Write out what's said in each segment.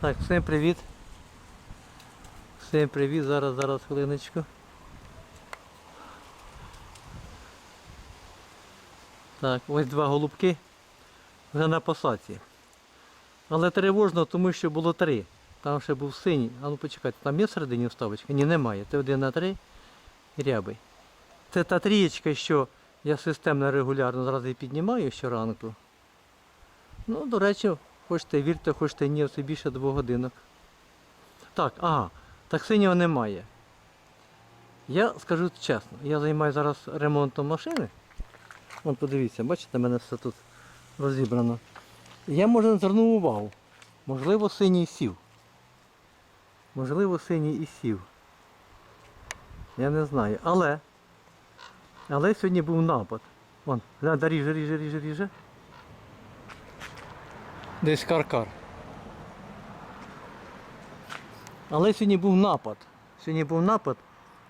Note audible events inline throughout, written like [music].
Так, всім привіт. Всім привіт, зараз, зараз хвилиночку. Так, ось два голубки вже на посадці. Але тривожно, тому що було три. Там ще був синій. А ну почекайте, там є всередині вставочка? Ні, немає. Це один на три і рябий. Це та трієчка, що я системно регулярно зараз її піднімаю щоранку. Ну, до речі, хочете вірте, хочете ні, це більше двох годинок. Так, ага, так синього немає. Я скажу чесно, я займаюся зараз ремонтом машини. Вон подивіться, бачите, мене все тут розібрано. Я може не звернув увагу. Можливо, синій сів. Можливо, синій і сів. Я не знаю. Але. Але сьогодні був напад. Вон, ріже, ріже, ріже, ріже. Десь каркар. Але сьогодні був напад. Сьогодні був напад.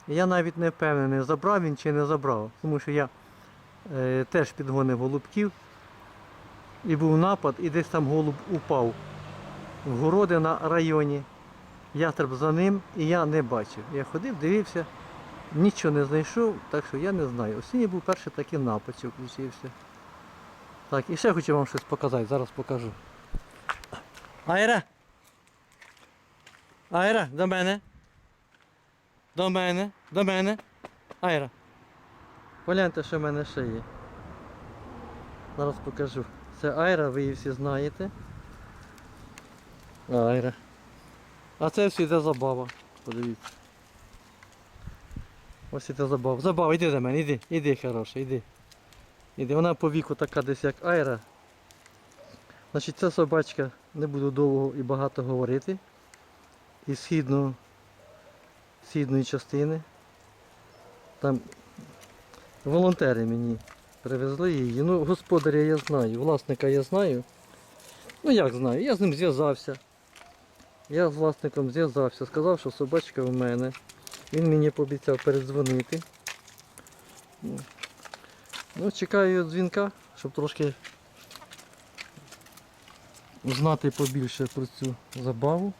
Я навіть не впевнений, забрав він чи не забрав. Тому що я е, теж підгонив голубків. І був напад, і десь там голуб упав в городи на районі. Ястреб за ним і я не бачив. Я ходив, дивився, нічого не знайшов, так що я не знаю. Сьогодні був перший такий напад, що включився. Так, і ще хочу вам щось показати, зараз покажу. Айра! Айра, до мене. До мене, до мене. Айра. Погляньте, що в мене ще є. Зараз покажу. Це Айра, ви її всі знаєте. Айра. А це все йде забава. Подивіться. Ось іде забава. Забава, йди до мене, іди, іди, хороша, іди. Іди. Вона по віку така десь як Айра. Значить, ця собачка, не буду довго і багато говорити. Із східного, східної частини. Там волонтери мені привезли її. Ну, господаря я знаю, власника я знаю. Ну як знаю, я з ним зв'язався. Я з власником зв'язався, сказав, що собачка в мене. Він мені пообіцяв передзвонити. Ну, чекаю дзвінка, щоб трошки знати побільше про цю забаву.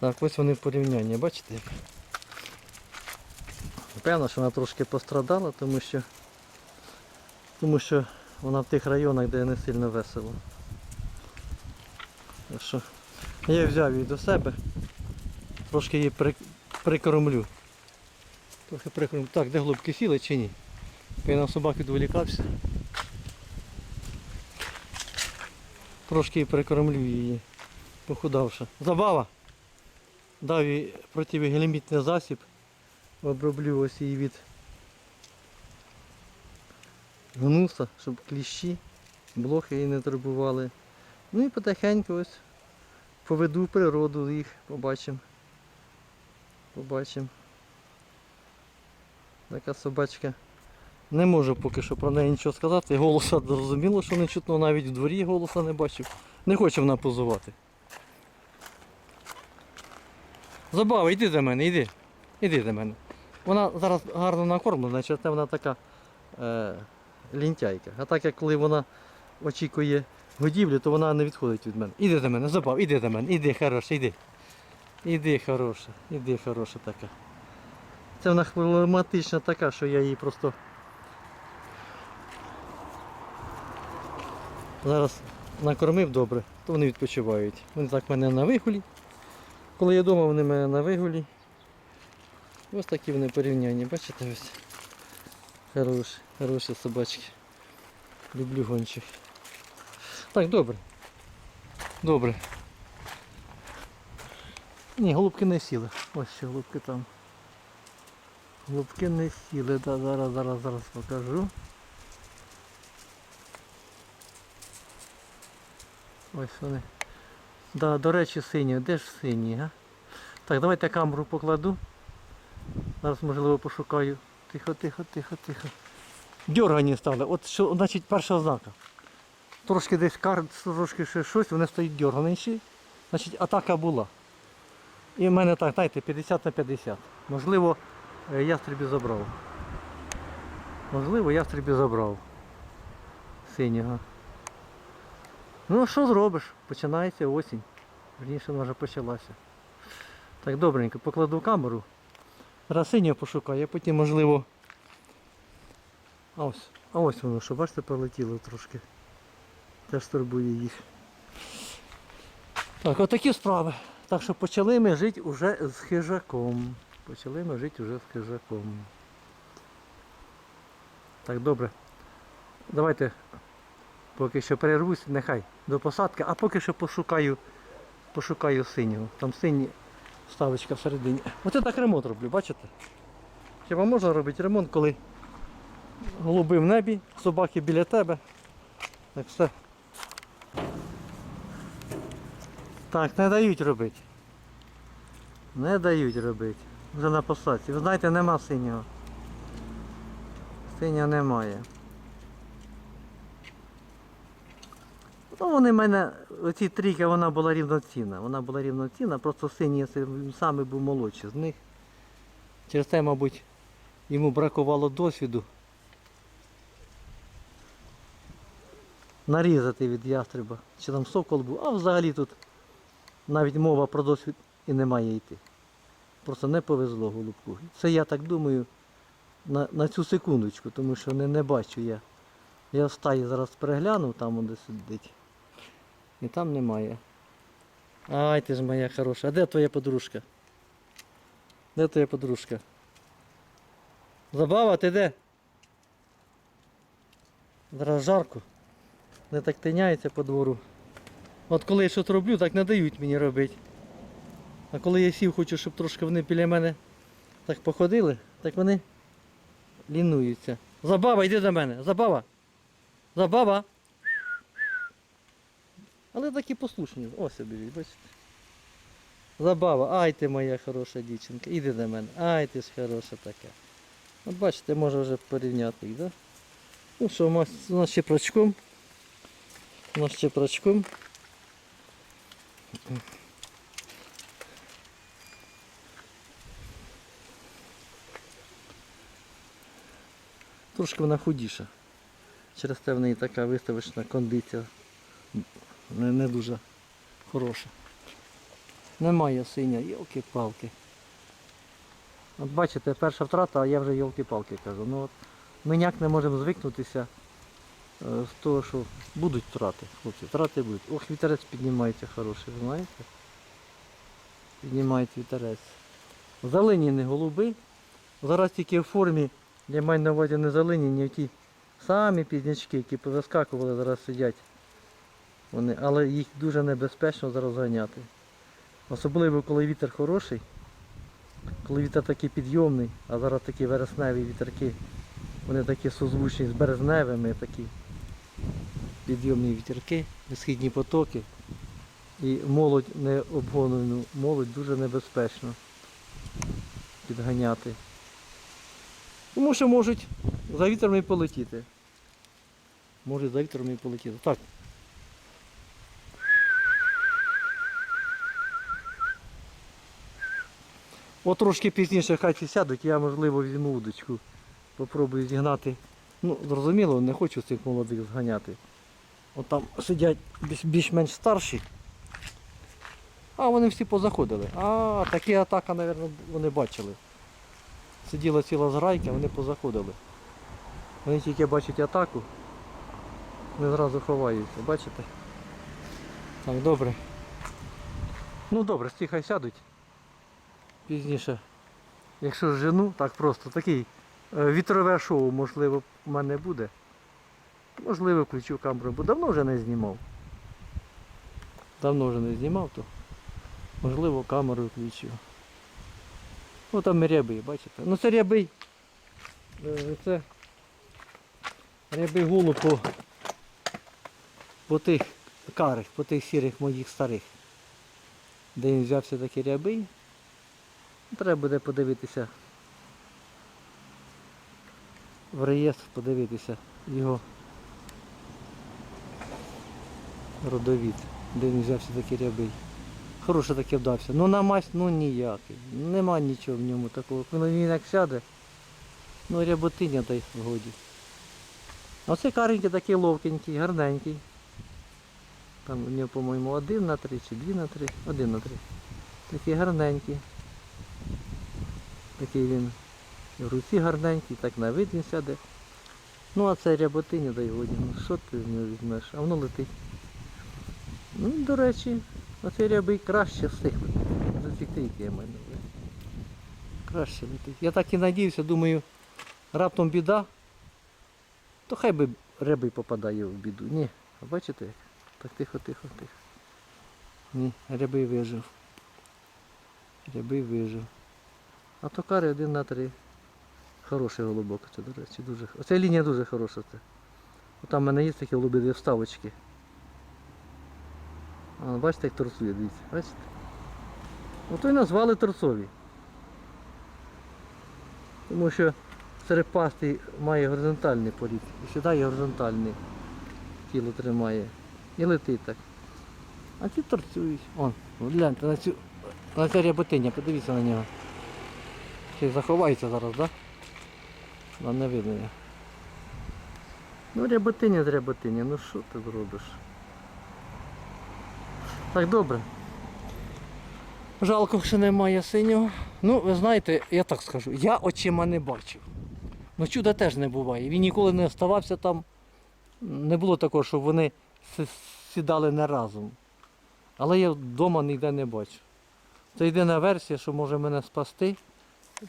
Так, ось вони в порівнянні, бачите? Певно, що вона трошки пострадала, тому що, тому що вона в тих районах, де не сильно весело. Що я взяв її до себе, трошки її при, прикормлю. Трохи прикормлю. Так, де голубки сіли чи ні? Я на собак відволікався. Трошки прикормлю її, похудавши. Забава! Дав їй противогелемітний засіб. Оброблю ось її від гнуса, щоб кліщі, блохи її не турбували. Ну і потихеньку ось поведу природу їх, побачимо. Побачимо. Така собачка. Не можу поки що про неї нічого сказати. Голоса зрозуміло, що не чутно, навіть в дворі голоса не бачив. Не хоче вона позувати. Забава, йди до мене, йди. Іди до мене. Вона зараз гарно накормлена, значить вона така е, лінтяйка. А так як коли вона очікує годівлі, то вона не відходить від мене. Іди до мене, забав, іди до мене, іди хороша, іди. Іди хороша, іди хороша така. Це вона хвилематична така, що я її просто зараз накормив добре, то вони відпочивають. Вони так мене на вигулі. Коли я вдома, вони мене на вигулі. Ось такі вони порівняння, бачите ось. Хороші, хороші собачки. Люблю гончих. Так, добре. Добре. Ні, голубки не сіли. Ось ще голубки там. Голубки не сіли, да, зараз, зараз, зараз покажу. Ось вони. Да, до речі, сині. Де ж сині, га? Так, давайте камеру покладу. Зараз можливо пошукаю. Тихо, тихо, тихо, тихо. Дьоргані стали. От що, значить, перша ознака. Трошки десь кар, трошки ще щось, вони стоять дьорганіші. Значить, атака була. І в мене так, знаєте, 50 на 50. Можливо, е, ястребі забрав. Можливо, ястребі забрав. Синього. Ну що зробиш? Починається осінь. Верніше вона вже почалася. Так, добренько, покладу камеру. Зараз синього пошукаю, а потім можливо. А ось, а ось воно, що бачите, пролетіло трошки. Теж турбує їх. Так, отакі справи. Так що почали ми жити уже з хижаком. Почали ми жити вже з хижаком. Так, добре. Давайте поки що перервусь, нехай до посадки, а поки що пошукаю, пошукаю синього. Там синій ставочка всередині. Оце так ремонт роблю, бачите? Хіба можна робити ремонт, коли голуби в небі, собаки біля тебе. Так все. Так, не дають робити. Не дають робити. Вже на посадці. Ви знаєте, нема синього. Синього немає. Ну, вони в мене, оці трійки, вона була рівноцінна. Вона була рівноцінна, просто синій саме був молодший з них. Через те, мабуть, йому бракувало досвіду. Нарізати від ястреба. Чи там сокол був, а взагалі тут навіть мова про досвід і не має йти. Просто не повезло голубку. Це я так думаю на, на цю секундочку, тому що не, не бачу я. Я в стаї зараз переглянув, там де сидить. І там немає. Ай, ти ж моя хороша. А де твоя подружка? Де твоя подружка? Забава, ти де? Зараз жарко. Не так тиняється по двору. От коли я щось роблю, так не дають мені робити. А коли я сів, хочу, щоб трошки вони біля мене так походили, так вони лінуються. Забава, йди до мене. Забава. Забава. Але такі послушні. Ось собі, бачите. Забава, ай ти моя хороша дівчинка. Іди до мене. Ай ти ж хороша така. От бачите, можна вже порівняти їх, да? Ну що, у нас, у нас ще. У нас ще. Трошки вона худіша. Через те в неї така виставочна кондиція не, не дуже хороша. Немає синя, йолки-палки. От бачите, перша втрата, а я вже йолки-палки кажу. Ну от ми ніяк не можемо звикнутися е, з того, що будуть втрати, хлопці, втрати будуть. Ох, вітерець піднімається хороший, знаєте? Піднімається вітерець. Зелені не голуби. Зараз тільки в формі, я маю на увазі не зелені, ні ті самі пізнячки, які повискакували, зараз сидять. Вони, але їх дуже небезпечно зараз ганяти. Особливо коли вітер хороший, коли вітер такий підйомний, а зараз такі вересневі вітерки, вони такі созвучні з березневими, такі підйомні вітерки, східні потоки. І молодь не обгонену, молодь дуже небезпечно підганяти. Тому що можуть за вітром і полетіти. Можуть за вітром і полетіти. Так. От трошки пізніше хай всі сядуть, я можливо візьму удочку. Попробую зігнати. Ну, зрозуміло, не хочу цих молодих зганяти. От там сидять більш- більш-менш старші. А вони всі позаходили. А, такі атака, мабуть, вони бачили. Сиділа ціла зграйка, вони позаходили. Вони тільки бачать атаку, вони зразу ховаються, бачите? Так, добре. Ну добре, всі хай сядуть. Пізніше. Якщо жену, так просто такий е, вітрове шоу, можливо, в мене буде. Можливо, включу камеру, бо давно вже не знімав. Давно вже не знімав, то можливо камеру включу. Ну там і рябий, бачите? Ну це рябий. Е, Це рябий голуб по, по тих карих, по тих сірих моїх старих. Де він взявся такий рябий. Треба буде подивитися в реєстр, подивитися його родовід, де він взявся такий рябий. Хороший таки вдався. Ну на масть ну ніякий. Нема нічого в ньому такого. Коли він як сяде, ну ряботиня дай годі. А це каренький такий ловкенький, гарненький. Там у нього, по-моєму, один на три чи дві на три. Один на три. Такий гарненький. Такий він в руці гарненький, так на вид він сяде. Ну а це ряботиня дай годі. Ну що ти з нього візьмеш? А воно летить. Ну, до речі, оцей рябий краще встиг засікти, який я маю. Краще летить. Я так і надіюся, думаю, раптом біда, то хай би рябий попадає в біду. Ні, а бачите? Так тихо, тихо, тихо. Ні, рябий вижив. Рябий вижив. А токари один на три. Хороший голубок, це, до речі, дуже. Оця лінія дуже хороша. Це. Там в мене є такі голуби, де вставочки. А, бачите, як торцує, дивіться, бачите? Ото і назвали торцові. Тому що серепастий має горизонтальний порід. І сідає горизонтальний. Тіло тримає. І летить так. А ці торцюють. О, гляньте на цю на це ряботиня, подивіться на нього. Ще заховається зараз, так? Да? Не видно. Ну, ряботиня з ряботиня, ну що ти зробиш? Так добре. Жалко, що немає синього. Ну, ви знаєте, я так скажу, я очима не бачив. Ну чуда теж не буває. Він ніколи не оставався там. Не було такого, щоб вони сідали не разом. Але я вдома ніде не бачу. Це єдина версія, що може мене спасти.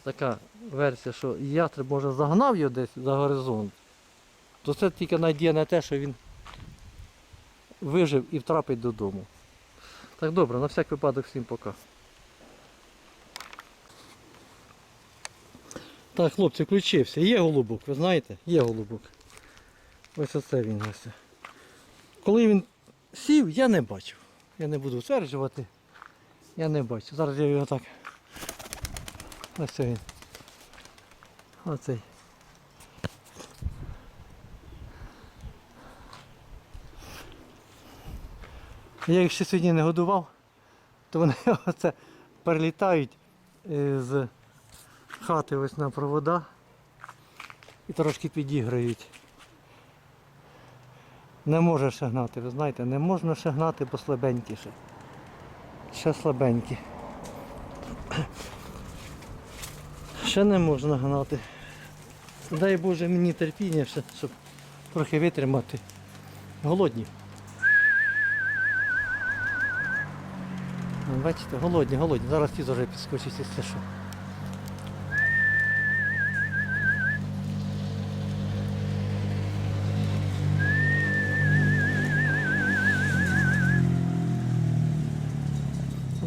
Така версія, що ястреб може загнав його десь за горизонт. То це тільки надія на те, що він вижив і втрапить додому. Так добре, на всяк випадок всім пока. Так, хлопці, включився. Є голубок, ви знаєте? Є голубок. Ось оце він ось. Коли він сів, я не бачив. Я не буду стверджувати. Я не бачу. Зараз я його так. Ось він. Оцей. Я їх ще сьогодні не годував, то вони [laughs] оце перелітають е, з хати ось на провода і трошки підіграють. Не може ще гнати, ви знаєте, не можна ще гнати, бо слабенькі ще. Ще слабенькі. Ще не можна гнати. Дай Боже мені терпіння, ще, щоб трохи витримати. Голодні. Бачите, голодні, голодні. Зараз ті вже підскочить, якщо що.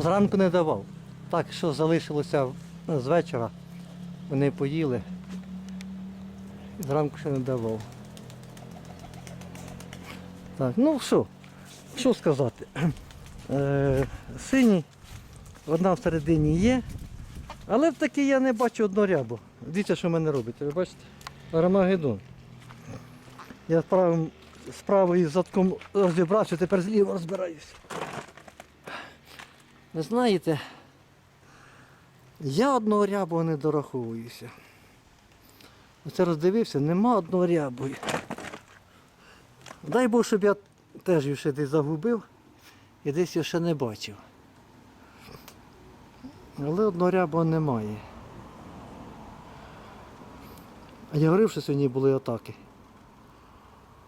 Зранку не давав. Так, що залишилося з вечора, вони поїли. Зранку ще не давав. Так, ну що, що сказати. Е, синій, одна всередині є, але таки я не бачу однорябу. Дивіться, що в мене робить. Ви бачите? Армагеддон. Я правим, з правою задком розібрався, тепер зліво розбираюся. Ви знаєте, я одного рябу не дораховуюся. Оце роздивився, нема одного рябу. Дай Бог, щоб я теж його ще десь загубив і десь його ще не бачив. Але одного рябу немає. А я говорив, що сьогодні були атаки.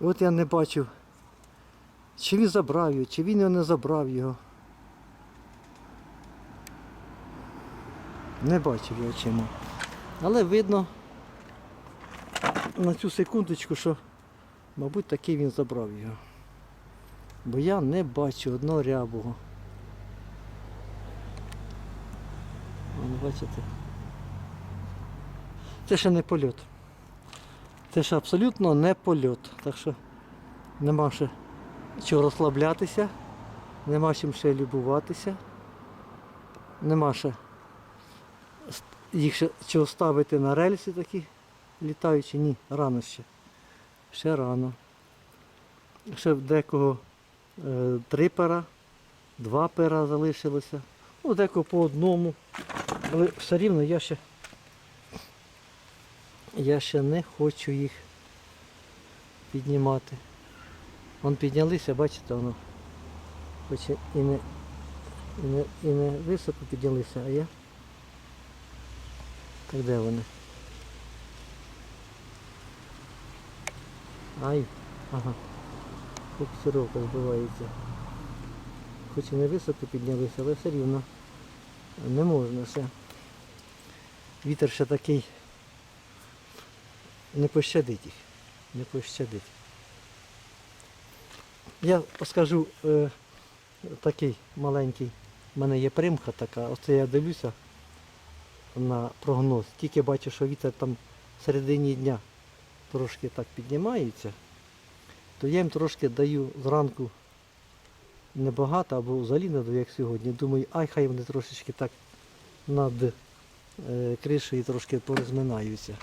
І от я не бачив, чи він забрав його, чи він його не забрав його. Не бачив я очима. Але видно на цю секундочку, що, мабуть, таки він забрав його. Бо я не бачу одного рябого. Вон, бачите? Це ще не польот. Це ще абсолютно не польот. Так що нема ще чого розслаблятися, нема чим ще любуватися, нема ще їх ще чого ставити на рельси такі літаючі. Ні, рано ще. Ще рано. Ще декого е, три пера, два пера залишилося. Ну, декого по одному. Але все рівно я ще, я ще не хочу їх піднімати. Вон піднялися, бачите, воно Хоч і не, і не, і не високо піднялися, а я. Де вони? Ай, ага. Фокусировка збивається. Хоч і не високо піднялися, але все рівно не можна ще. Вітер ще такий не пощадить їх. Не пощадить. Я скажу е, такий маленький, в мене є примха така, оце я дивлюся на прогноз. Тільки бачу, що вітер там в середині дня трошки так піднімається, то я їм трошки даю зранку небагато або взагалі не даю, як сьогодні. Думаю, ай хай вони трошечки так над е, кришею трошки порозминаються.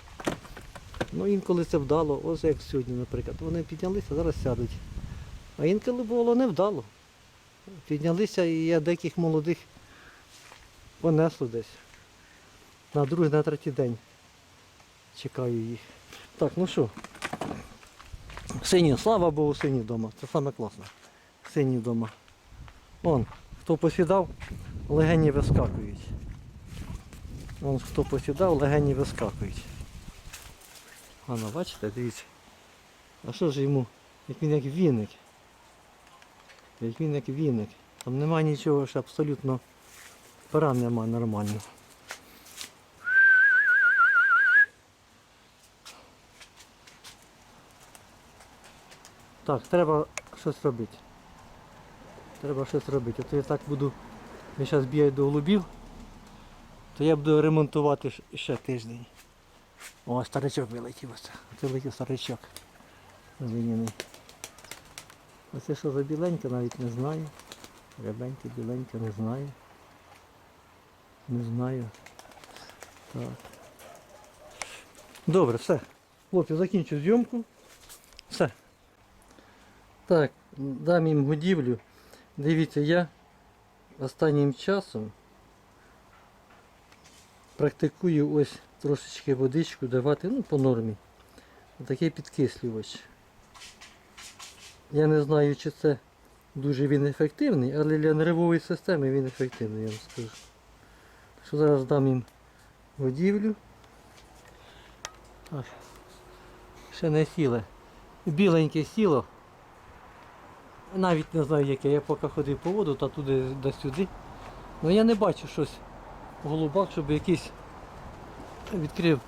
Ну інколи це вдало, ось як сьогодні, наприклад. Вони піднялися, зараз сядуть. А інколи було невдало. Піднялися і я деяких молодих понесло десь. На другий, на третій день чекаю їх. Так, ну що. Сині, слава Богу, сині вдома. Це саме класно. Сині вдома. Вон, хто посідав, легені вискакують. Вон, хто посідав, легені вискакують. Ано, бачите, дивіться. А що ж йому? Як він як віник. Як він як віник. Там нема нічого, що абсолютно пера нема нормально. Так, треба щось робити. Треба щось робити. То я так буду. Я зараз бігаю до голубів, то я буду ремонтувати ще тиждень. О, старичок вилетів оце. Оце вилетів старичок. Глиняний. Оце що за біленька, навіть не знаю. Рябенька, біленька, не знаю. Не знаю. Так. Добре, все. Хлопці, закінчу зйомку. Так, дам їм годівлю. Дивіться, я останнім часом практикую ось трошечки водичку давати, ну, по нормі. Такий підкислювач. Я не знаю, чи це дуже він ефективний, але для нервової системи він ефективний, я вам скажу. Так що зараз дам їм годівлю. Так. Ще не сіле. Біленьке сіло. Навіть не знаю яке. Я поки ходив по воду та туди до сюди. Ну я не бачу щось в голубах, щоб якийсь відкрив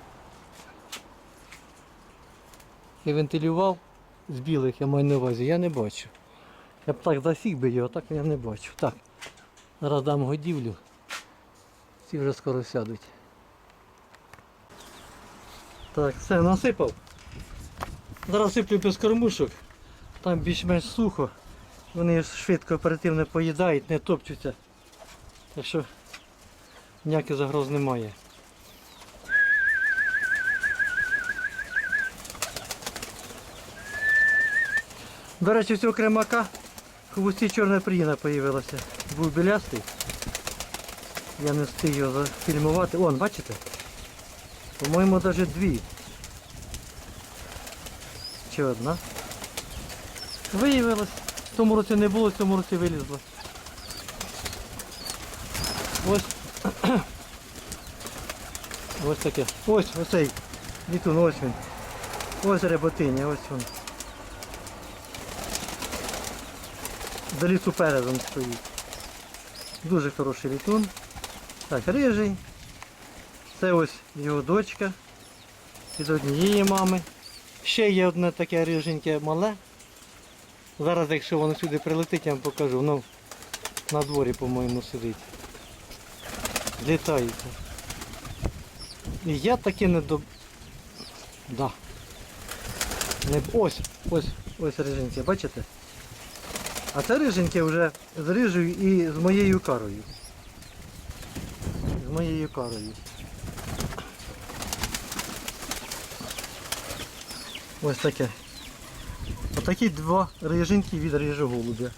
і вентилював з білих, я маю на увазі, я не бачу. Я б так засік би його, так я не бачу. Так, зараз дам годівлю. Ці вже скоро сядуть. Так, все, насипав. Зараз сиплю без кормушок. Там більш-менш сухо. Вони швидко оперативно поїдають, не топчуться. Так що ніяких загроз немає. До речі, цього кремака в хвості чорна пріна появилася. Був білястий. Я не встиг його зафільмувати. Вон, бачите? По-моєму, навіть дві. Чи одна? Виявилось. В тому році не було, в цьому році вилізло. Ось. [clears throat] Ось таке. Ось оцей літун, ось він. Ось реботиня, ось він. За лісу передом стоїть. Дуже хороший літун. Так, рижий. Це ось його дочка. Від однієї мами. Ще є одне таке риженьке мале. Зараз, якщо воно сюди прилетить, я вам покажу. Воно на дворі, по-моєму, сидить. Літається. І я таки не до... Да. Не... Ось, ось, ось риженьке, бачите? А це риженьке вже з рижею і з моєю карою. З моєю карою. Ось таке. Отакі два рижинки від рижоголубя.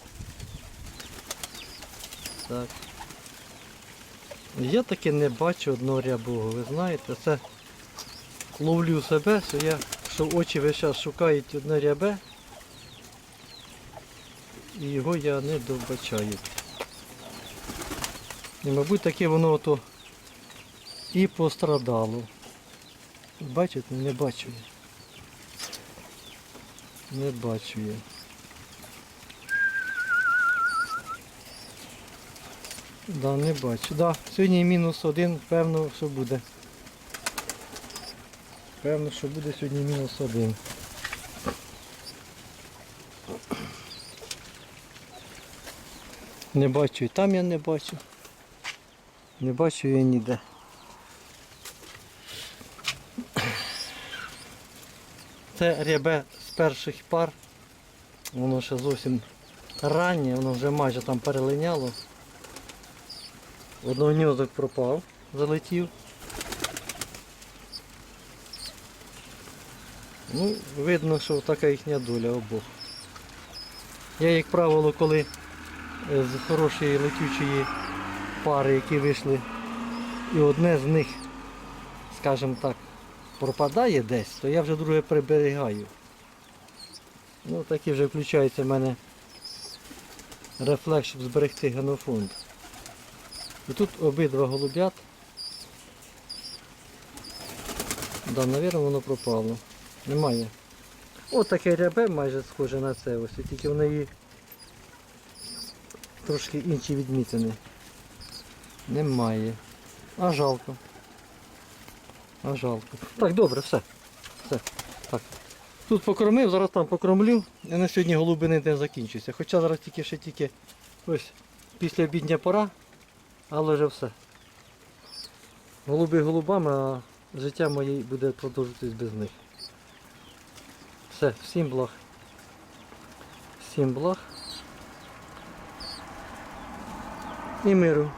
Так. Я таки не бачу одного рябого, ви знаєте, це ловлю себе, що я, що очі весь час шукають одне рябе. і його я не добачаю. І, мабуть, таке воно ото і пострадало. Бачите, не бачу я. Не бачу я. Да, не бачу. Да, сьогодні мінус один, певно, що буде. Певно, що буде сьогодні мінус один. Не бачу і там я не бачу. Не бачу я ніде. Це рябе з перших пар. Воно ще зовсім раннє, воно вже майже там перелиняло. Одногньозок пропав, залетів. Ну, видно, що така їхня доля обох. Я, як правило, коли е, з хорошої летючої пари, які вийшли, і одне з них, скажімо так, пропадає десь, то я вже друге приберігаю. Ну, такий вже включається в мене рефлекс, щоб зберегти генофонд. І тут обидва голубят. Да, мабуть, воно пропало. Немає. Ось таке рябе майже схоже на це ось, тільки в неї трошки інші відмітини. Немає. А жалко. А жалко. Так, добре, все. Все. Так. Тут покормив, зараз там покормлю. І на сьогодні голубини не закінчується. Хоча зараз тільки ще тільки ось після обідня пора, але вже все. Голуби голубами, а життя моє буде продовжуватись без них. Все, всім благ. Всім благ. І миру.